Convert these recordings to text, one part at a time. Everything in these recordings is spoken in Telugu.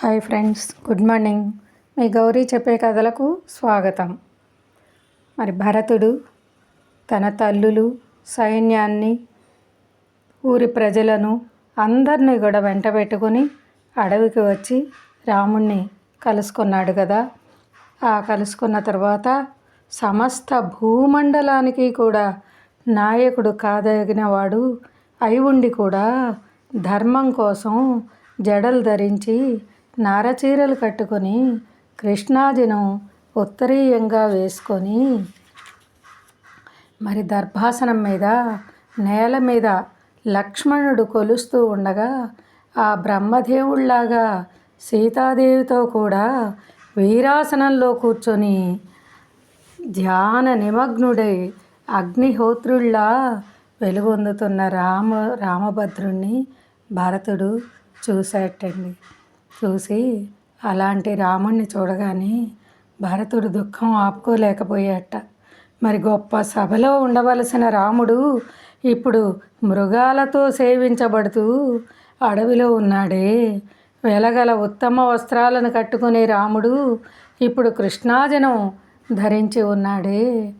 Hi friends good morning. మీ గౌరీ చెప్పే కథలకు స్వాగతం. మరి భరతుడు తన తల్లులు సైన్యాన్ని ఊరి ప్రజలను అందరినీ కూడా వెంట పెట్టుకుని అడవికి వచ్చి రాముణ్ణి కలుసుకున్నాడు కదా. ఆ కలుసుకున్న తర్వాత సమస్త భూమండలానికి కూడా నాయకుడు కాదగిన వాడు అయి ఉండి కూడా ధర్మం కోసం జడలు ధరించి నారచీరలు కట్టుకొని కృష్ణాజినం ఉత్తరీయంగా వేసుకొని మరి దర్భాసనం మీద నేల మీద లక్ష్మణుడు కొలుస్తూ ఉండగా ఆ బ్రహ్మదేవుళ్ళాగా సీతాదేవితో కూడా వీరాసనంలో కూర్చొని ధ్యాన నిమగ్నుడై అగ్నిహోత్రుల్లా వెలుగొందుతున్న రామ రామభద్రుణ్ణి భరతుడు చూసేటండి. చూసి అలాంటి రాముణ్ణి చూడగానే భరతుడు దుఃఖం ఆపుకోలేకపోయాట మరి గొప్ప సభలో ఉండవలసిన రాముడు ఇప్పుడు మృగాలతో సేవించబడుతూ అడవిలో ఉన్నాడే. వెలగల ఉత్తమ వస్త్రాలను కట్టుకునే రాముడు ఇప్పుడు కృష్ణాజనం ధరించి ఉన్నాడే.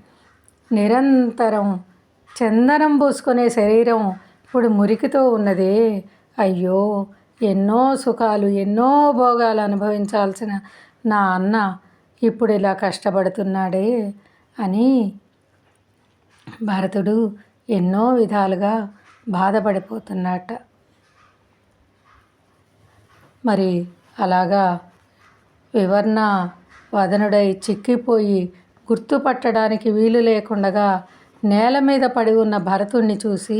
నిరంతరం చందనం పూసుకునే శరీరం ఇప్పుడు మురికితో ఉన్నదే. అయ్యో ఎన్నో సుఖాలు ఎన్నో భోగాలు అనుభవించాల్సిన నా అన్న ఇప్పుడు ఇలా కష్టపడుతున్నాడే అని భరతుడు ఎన్నో విధాలుగా బాధపడిపోతున్నట్ట మరి అలాగా వివర్ణ వదనుడై చిక్కిపోయి గుర్తుపట్టడానికి వీలు లేకుండగా నేల మీద పడి ఉన్న భరతుణ్ణి చూసి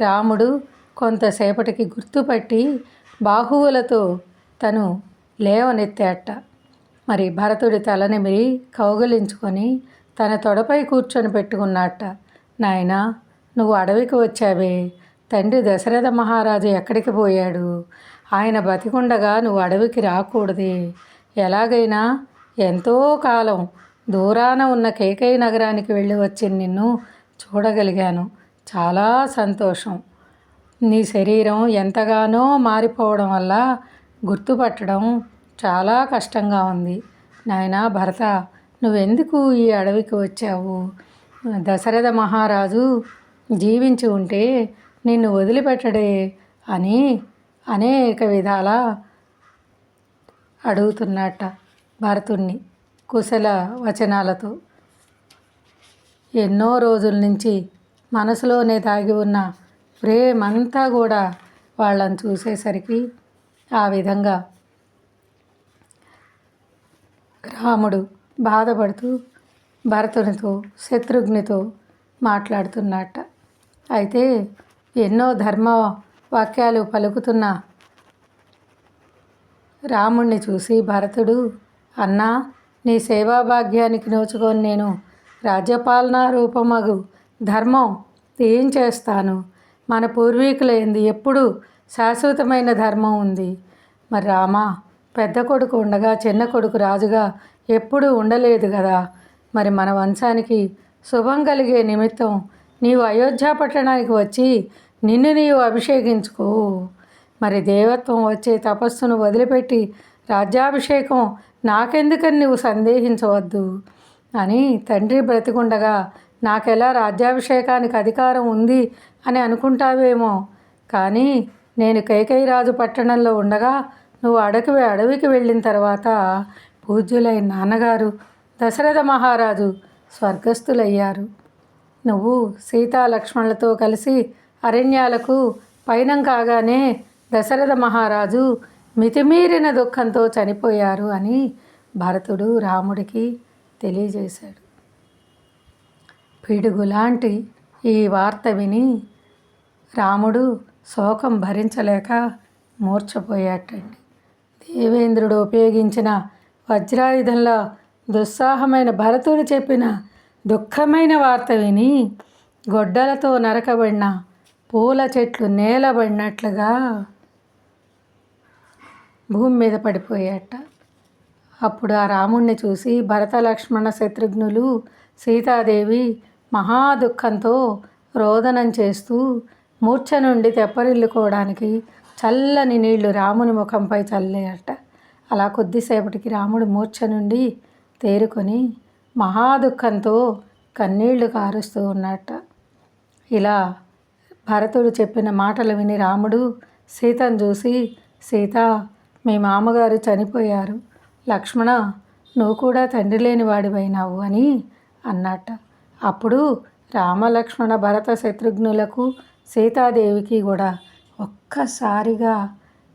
రాముడు కొంతసేపటికి గుర్తుపట్టి బాహువులతో తను లేవనెత్తాట మరి భరతుడి తలనిమిరి కౌగలించుకొని తన తొడపై కూర్చొని పెట్టుకున్నట్ట నాయనా నువ్వు అడవికి వచ్చావే. తండ్రి దశరథ మహారాజు ఎక్కడికి పోయాడు? ఆయన బతికుండగా నువ్వు అడవికి రాకూడదే. ఎలాగైనా ఎంతో కాలం దూరాన ఉన్న కేకై నగరానికి వెళ్ళి వచ్చి నిన్ను చూడగలిగాను. చాలా సంతోషం. నీ శరీరం ఎంతగానో మారిపోవడం వల్ల గుర్తుపట్టడం చాలా కష్టంగా ఉంది. నాయన భరత నువ్వెందుకు ఈ అడవికి వచ్చావు? దశరథ మహారాజు జీవించి ఉంటే నిన్ను వదిలిపెట్టడే అని అనేక విధాల అడుగుతున్నట్ట భరతుణ్ణి కుశల వచనాలతో. ఎన్నో రోజుల నుంచి మనసులోనే దాగి ఉన్న ప్రేమంతా కూడా వాళ్ళని చూసేసరికి ఆ విధంగా రాముడు బాధపడుతూ భరతునితో శత్రుఘ్నితో మాట్లాడుతున్నట్ట. అయితే ఎన్నో ధర్మ వాక్యాలు పలుకుతున్న రాముణ్ణి చూసి భరతుడు అన్నా నీ సేవాభాగ్యానికి నోచుకొని నేను రాజ్యపాలన రూపమగు ధర్మం ఏం చేస్తాను మన పూర్వీకులైంది ఎప్పుడు శాశ్వతమైన ధర్మం ఉంది. మరి రామా పెద్ద కొడుకు ఉండగా చిన్న కొడుకు రాజుగా ఎప్పుడూ ఉండలేదు కదా. మరి మన వంశానికి శుభం కలిగే నిమిత్తం నీవు అయోధ్య పట్టణానికి వచ్చి నిన్ను నీవు అభిషేకించుకో. మరి దేవత్వం వచ్చే తపస్సును వదిలిపెట్టి రాజ్యాభిషేకం నాకెందుకని నువ్వు సందేహించవద్దు అని తండ్రి బ్రతికుండగా నాకెలా రాజ్యాభిషేకానికి అధికారం ఉంది అని అనుకుంటావేమో. కానీ నేను కైకైరాజు పట్టణంలో ఉండగా నువ్వు అడవి అడవికి వెళ్ళిన తర్వాత పూజ్యులైన నాన్నగారు దశరథ మహారాజు స్వర్గస్థులయ్యారు. నువ్వు సీతా లక్ష్మణులతో కలిసి అరణ్యాలకు పయనం కాగానే దశరథ మహారాజు మితిమీరిన దుఃఖంతో చనిపోయారు అని భరతుడు రాముడికి తెలియజేశాడు. పిడుగులాంటి ఈ వార్త విని రాముడు శోకం భరించలేక మూర్చపోయాటండి దేవేంద్రుడు ఉపయోగించిన వజ్రాయుధంలో దుస్సాహమైన భరతుడు చెప్పిన దుఃఖమైన వార్త విని గొడ్డలతో నరకబడిన పూల చెట్లు నేలబడినట్లుగా భూమి మీద పడిపోయాట అప్పుడు ఆ రాముణ్ణి చూసి భరత లక్ష్మణ శత్రుఘ్నులు సీతాదేవి మహా దుఃఖంతో రోదనం చేస్తూ మూర్ఛ నుండి తెప్పరిల్లుకోవడానికి చల్లని నీళ్ళు రాముని ముఖంపై చల్లేయట. అలా కొద్దిసేపటికి రాముడు మూర్ఛ నుండి తేరుకొని మహాదుఖంతో కన్నీళ్ళు కారుస్తూ ఉన్నట్ట ఇలా భరతుడు చెప్పిన మాటలు విని రాముడు సీతను చూసి సీత మీ మామగారు చనిపోయారు. లక్ష్మణ నువ్వు కూడా తండ్రి లేని వాడివైనావు అని అన్నట్ట అప్పుడు రామలక్ష్మణ భరత శత్రుఘ్నులకు సీతాదేవికి కూడా ఒక్కసారిగా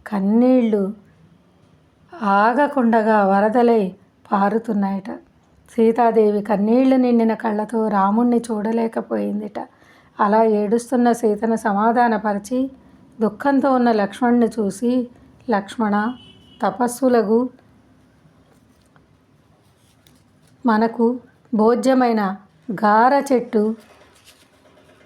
కన్నీళ్ళు ఆగకుండగా వరదలై పారుతున్నాయట. సీతాదేవి కన్నీళ్ళు నిండిన కళ్ళతో రాముణ్ణి చూడలేకపోయిందిట. అలా ఏడుస్తున్న సీతను సమాధానపరిచి దుఃఖంతో ఉన్న లక్ష్మణ్ణి చూసి లక్ష్మణ తపస్సులకు మనకు భోజ్యమైన గార చెట్టు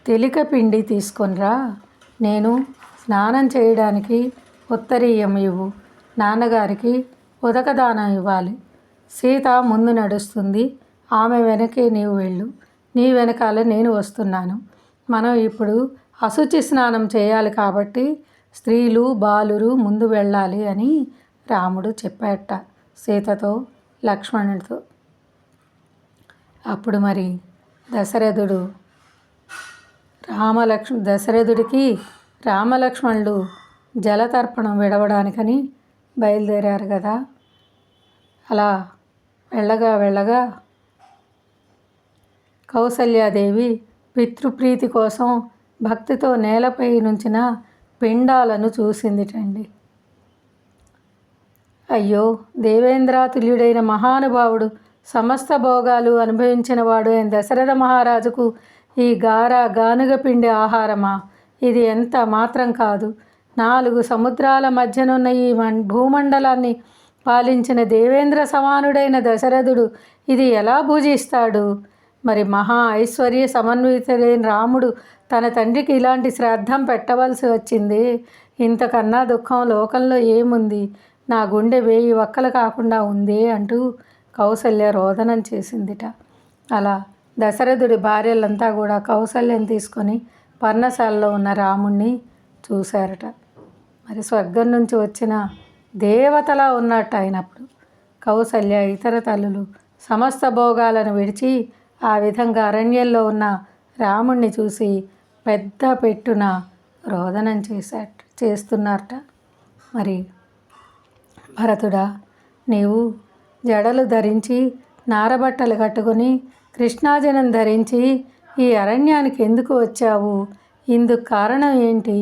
తెలిక పిండి తీసుకొనిరా. నేను స్నానం చేయడానికి ఉత్తరీయం ఇవ్వు. నాన్నగారికి ఉదకదానం ఇవ్వాలి. సీత ముందు నడుస్తుంది. ఆమె వెనకే నీవు వెళ్ళు. నీ వెనకాల నేను వస్తున్నాను. మనం ఇప్పుడు అశుచి స్నానం చేయాలి కాబట్టి స్త్రీలు బాలురు ముందు వెళ్ళాలి అని రాముడు చెప్పాట సీతతో లక్ష్మణుడితో. అప్పుడు మరి దశరథుడు. రామలక్ష్మ దశరథుడికి రామలక్ష్మణులు జలతర్పణం విడవడానికని బయలుదేరారు కదా అలా వెళ్ళగా వెళ్ళగా కౌసల్యాదేవి పితృప్రీతి కోసం భక్తితో నేలపై నుంచిన పిండాలను చూసిందిటండి. అయ్యో దేవేంద్రాతుల్యుడైన మహానుభావుడు సమస్త భోగాలు అనుభవించిన వాడు దశరథ మహారాజుకు ఈ గార గానుగ పిండి ఆహారమా? ఇది ఎంత మాత్రం కాదు. నాలుగు సముద్రాల మధ్యనున్న ఈ మం భూమండలాన్ని పాలించిన దేవేంద్ర సమానుడైన దశరథుడు ఇది ఎలా పూజిస్తాడు? మరి మహా ఐశ్వర్య సమన్వితుడైన రాముడు తన తండ్రికి ఇలాంటి శ్రాద్ధం పెట్టవలసి వచ్చింది. ఇంతకన్నా దుఃఖం లోకంలో ఏముంది? నా గుండె వేయి వక్కలు కాకుండా ఉందే అంటూ కౌసల్య రోదనం చేసిందిట. అలా దశరథుడి భార్యలంతా కూడా కౌసల్యం తీసుకొని పర్ణశాలలో ఉన్న రాముణ్ణి చూశారట. మరి స్వర్గం నుంచి వచ్చిన దేవతలా ఉన్నట్టు అయినప్పుడు కౌసల్య ఇతర తల్లులు సమస్త భోగాలను విడిచి ఆ విధంగా అరణ్యంలో ఉన్న రాముణ్ణి చూసి పెద్ద పెట్టున రోదనం చేశాట చేస్తున్నారట. మరి భరతుడా నీవు జడలు ధరించి నారబట్టలు కట్టుకొని కృష్ణాజనం ధరించి ఈ అరణ్యానికి ఎందుకు వచ్చావు? ఇందుకు కారణం ఏంటి?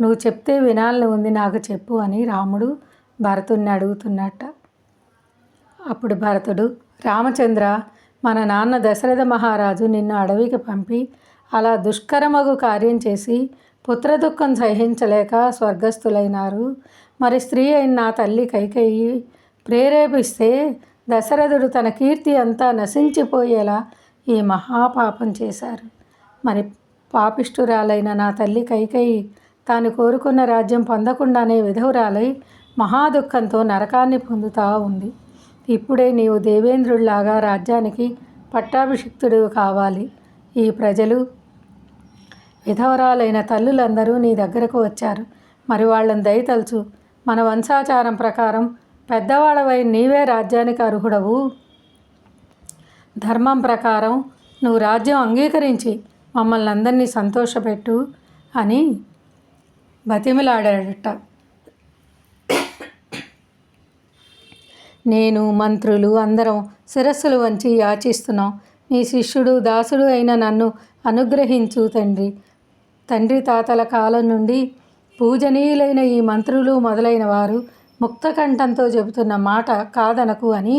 నువ్వు చెప్తే వినాలని ఉంది నాకు చెప్పు అని రాముడు భరతుణ్ణి అడుగుతున్నట్ట. అప్పుడు భరతుడు రామచంద్ర మన నాన్న దశరథ మహారాజు నిన్ను అడవికి పంపి అలా దుష్కరమగు కార్యం చేసి పుత్రదుఖం సహించలేక స్వర్గస్థులైనారు. మరి స్త్రీ అయిన నా తల్లి కైకేయి ప్రేరేపిస్తే దశరథుడు తన కీర్తి అంతా నశించిపోయేలా ఈ మహాపాపం చేశారు. మరి పాపిష్ఠురాలైన నా తల్లి కైకయి తాను కోరుకున్న రాజ్యం పొందకుండానే విధవురాలై మహాదుఖంతో నరకాన్ని పొందుతా ఉంది. ఇప్పుడే నీవు దేవేంద్రుడిలాగా రాజ్యానికి పట్టాభిషిక్తుడు కావాలి. ఈ ప్రజలు విధవరాలైన తల్లులందరూ నీ దగ్గరకు వచ్చారు. మరి వాళ్ళని దయతలుచు మన వంశాచారం ప్రకారం పెద్దవాడవై నీవే రాజ్యానికి అర్హుడవు. ధర్మం ప్రకారం నువ్వు రాజ్యం అంగీకరించి మమ్మల్ని అందరినీ సంతోషపెట్టు అని బతిమిలాడాడట. నేను మంత్రులు అందరం శిరస్సులు వంచి యాచిస్తున్నాం. నీ శిష్యుడు దాసుడు అయిన నన్ను అనుగ్రహించు తండ్రి. తండ్రి తాతల కాలం నుండి పూజనీయులైన ఈ మంత్రులు మొదలైన వారు ముక్తకంఠంతో చెబుతున్న మాట కాదనకు అని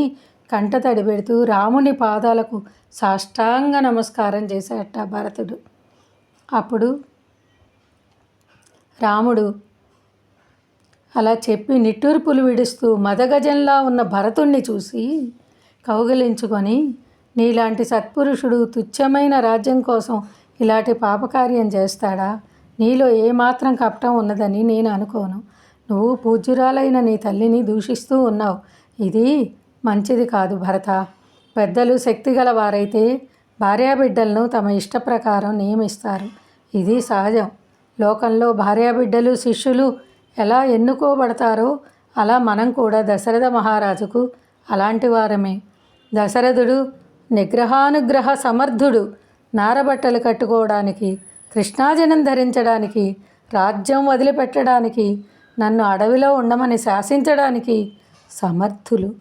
కంటతడి పెడుతూ రాముని పాదాలకు సాష్టాంగ నమస్కారం చేశాట భరతుడు. అప్పుడు రాముడు అలా చెప్పి నిట్టూర్పులు విడుస్తూ మదగజంలా ఉన్న భరతుణ్ణి చూసి కౌగిలించుకొని నీలాంటి సత్పురుషుడు తుచ్చమైన రాజ్యం కోసం ఇలాంటి పాపకార్యం చేస్తాడా? నీలో ఏమాత్రం కపటం ఉన్నదని నేను అనుకోను. నువ్వు పూజ్యురాలైన నీ తల్లిని దూషిస్తూ ఉన్నావు. ఇది మంచిది కాదు భరత. పెద్దలు శక్తిగల వారైతే భార్యాబిడ్డలను తమ ఇష్ట ప్రకారం నియమిస్తారు. ఇది సహజం. లోకంలో భార్యాబిడ్డలు శిష్యులు ఎలా ఎన్నుకోబడతారో అలా మనం కూడా దశరథ మహారాజుకు అలాంటి వారమే. దశరథుడు నిగ్రహానుగ్రహ సమర్థుడు. నారబట్టలు కట్టుకోవడానికి కృష్ణాజనం ధరించడానికి రాజ్యం వదిలిపెట్టడానికి నన్ను అడవిలో ఉండమని శాసించడానికి సమర్థులు.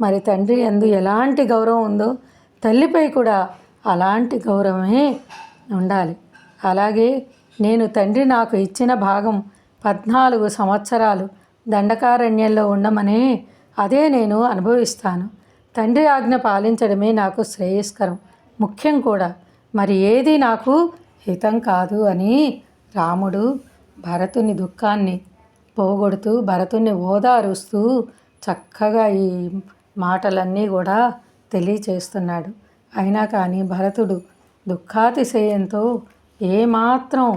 మరి తండ్రి ఎందు ఎలాంటి గౌరవం ఉందో తల్లిపై కూడా అలాంటి గౌరవమే ఉండాలి. అలాగే నేను తండ్రి నాకు ఇచ్చిన భాగం పద్నాలుగు సంవత్సరాలు దండకారణ్యంలో ఉండమనే అదే నేను అనుభవిస్తాను. తండ్రి ఆజ్ఞ పాలించడమే నాకు శ్రేయస్కరం. ముఖ్యం కూడా. మరి ఏది నాకు హితం కాదు అని రాముడు భరతుని దుఃఖాన్ని పోగొడుతూ భరతుని ఓదారుస్తూ చక్కగా ఈ మాటలన్నీ కూడా తెలియచేస్తున్నాడు. అయినా కానీ భరతుడు దుఃఖాతిశయంతో ఏమాత్రం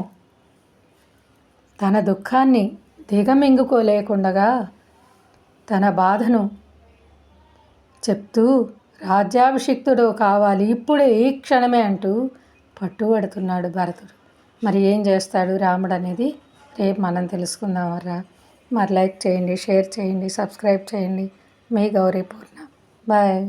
తన దుఃఖాన్ని దిగమింగుకోలేకుండగా తన బాధను చెప్తూ రాజ్యాభిషిక్తుడు కావాలి ఇప్పుడే ఈ క్షణమే అంటూ పట్టుబడుతున్నాడు భరతుడు. మరి ఏం చేస్తాడు రాముడు అనేది రేపు మనం తెలుసుకుందాం రా మరి లైక్ చేయండి షేర్ చేయండి సబ్స్క్రైబ్ చేయండి. మీ గౌరీ పూర్ణ. బాయ్.